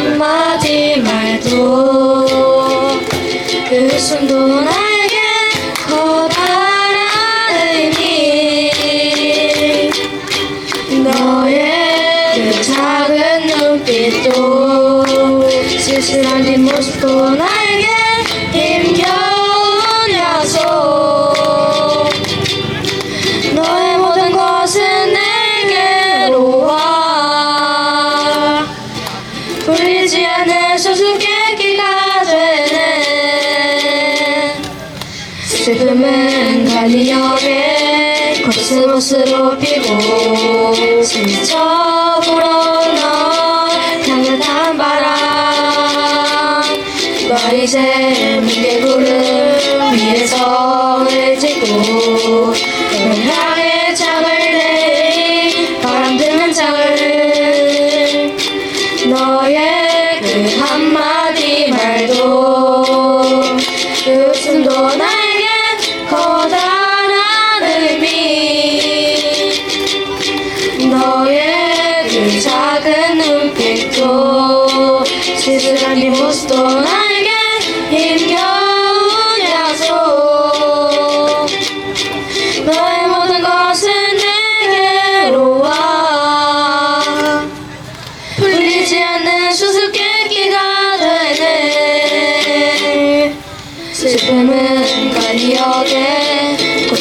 한마디 말도 그 숨도 나 스모스로 피고 스쳐 불어온 널 향한 바람. 너 이제 뭉게 구름 위에 성을 짓고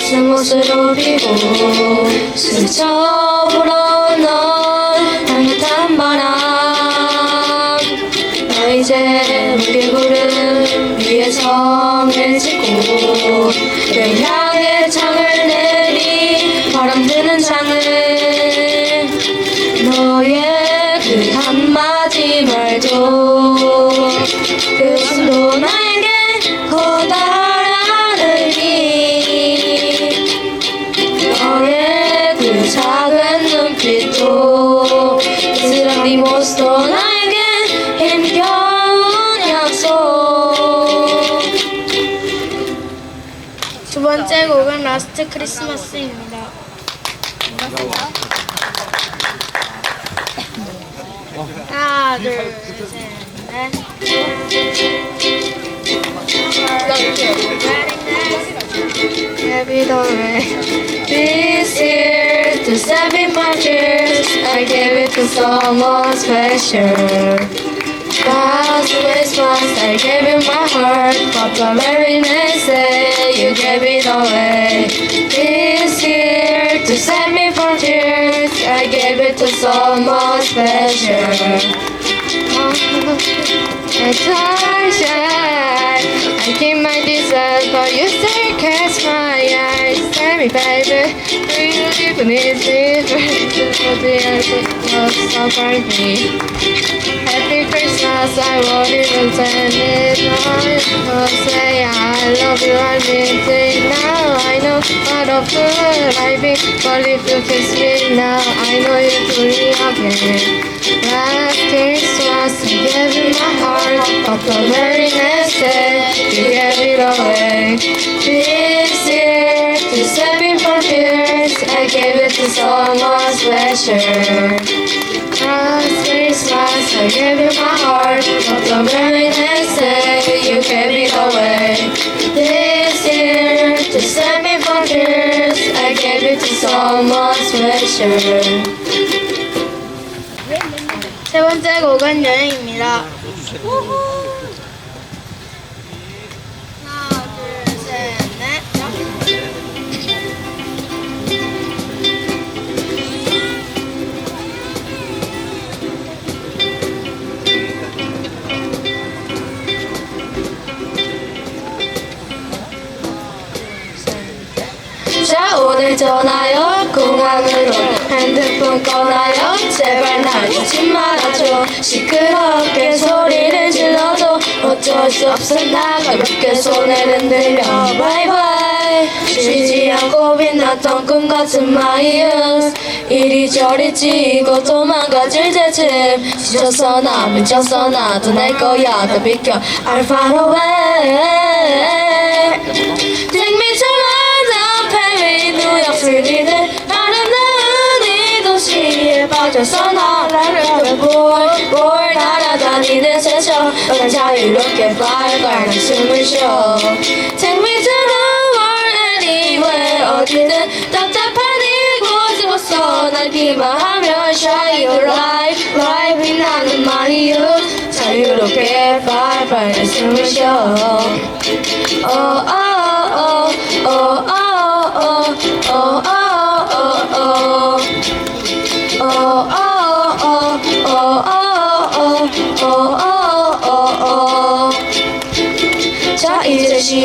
가리역에 코스모스로 피고 스쳐 불어온 널 향긋한 바람. 너 이제 무게 구름 위에 성을 짓고 널향 라스트 크리스마스입니다. 하나, 둘, 셋, 넷. Every way This year to seven my tears I gave it to someone special God's Christmas I gave you my heart. But the very next day You gave it away. This year to save me from tears. I gave it to someone special. Oh, I try shy I keep my distance But you still catch my eyes. Tell me baby Do you even need me For the answer was so for me Christmas I won't even send it I will say I love you I mean it now I know what of good I be But if you kiss me now I know you do me again Last Christmas I gave you my heart. But the very next day You gave it away. This year To save me from tears I gave it to someone special But the very next day You gave it away This year To save me from tears I gave it to someone special 세 번째 곡은 여행입니다. 하나, 전화요 공항으로 핸드폰 꺼놔요. 제발 날 주지 말아줘. 시끄럽게 소리를 질러도 어쩔 수 없어 나 가볍게 손을 흔들며 바이바이. 쉬지 않고 빛났던 꿈 같은 마이유스 이리저리 찌고 도망가질 재침 지쳤어 나 미쳤어 나도 내 거야. 더 비켜. Take 빠졌어 나를 볼볼 날아다니는 새처럼 자유롭게 발발 숨을 쉬어 Take me to the world anywhere 어디든 답답한 이곳에서 날 기만하며 Shine your light light 빛나는 my youth 자유롭게 발발 숨을 쉬어 Oh oh oh oh oh oh oh oh oh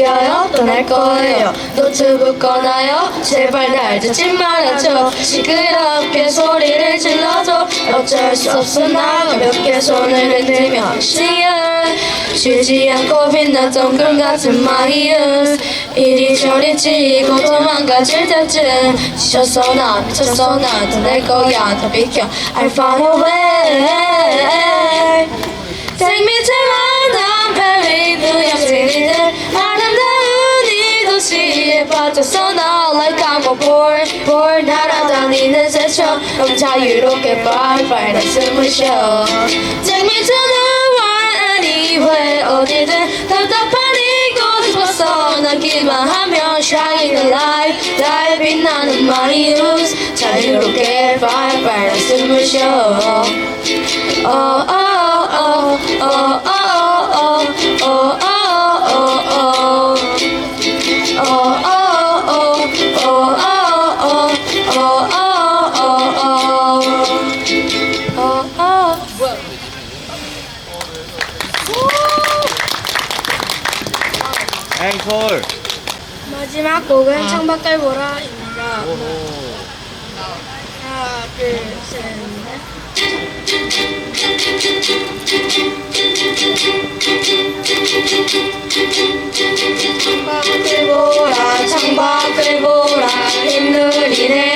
쉬어요. 떠날 거예요. 노트북 꺼놔요? 제발 날 듣지 말아줘. 시끄럽게 소리를 질러줘. 어쩔 수 없어 나 가볍게 손을 흔들며 시연 쉬지 않고 빛났던 꿈 같은 youth 이리저리 찌고 도망가질 때쯤. 지쳤어 나 미쳤어 나. 떠날 거야. 더 비켜. I'll find a way 새처럼 자유롭게 발발 내 숨을 쉬어 Take me to the world anywhere 어디든 답답한 이곳에서 나기만 하면 Shine the light 날 빛나는 my youth 자유롭게 발발 내 숨을 쉬어 Oh oh oh oh oh oh 마지막 곡은 창밖을 보라입니다. 하나, 둘, 셋, 넷. 창밖을 보라 창밖을 보라 내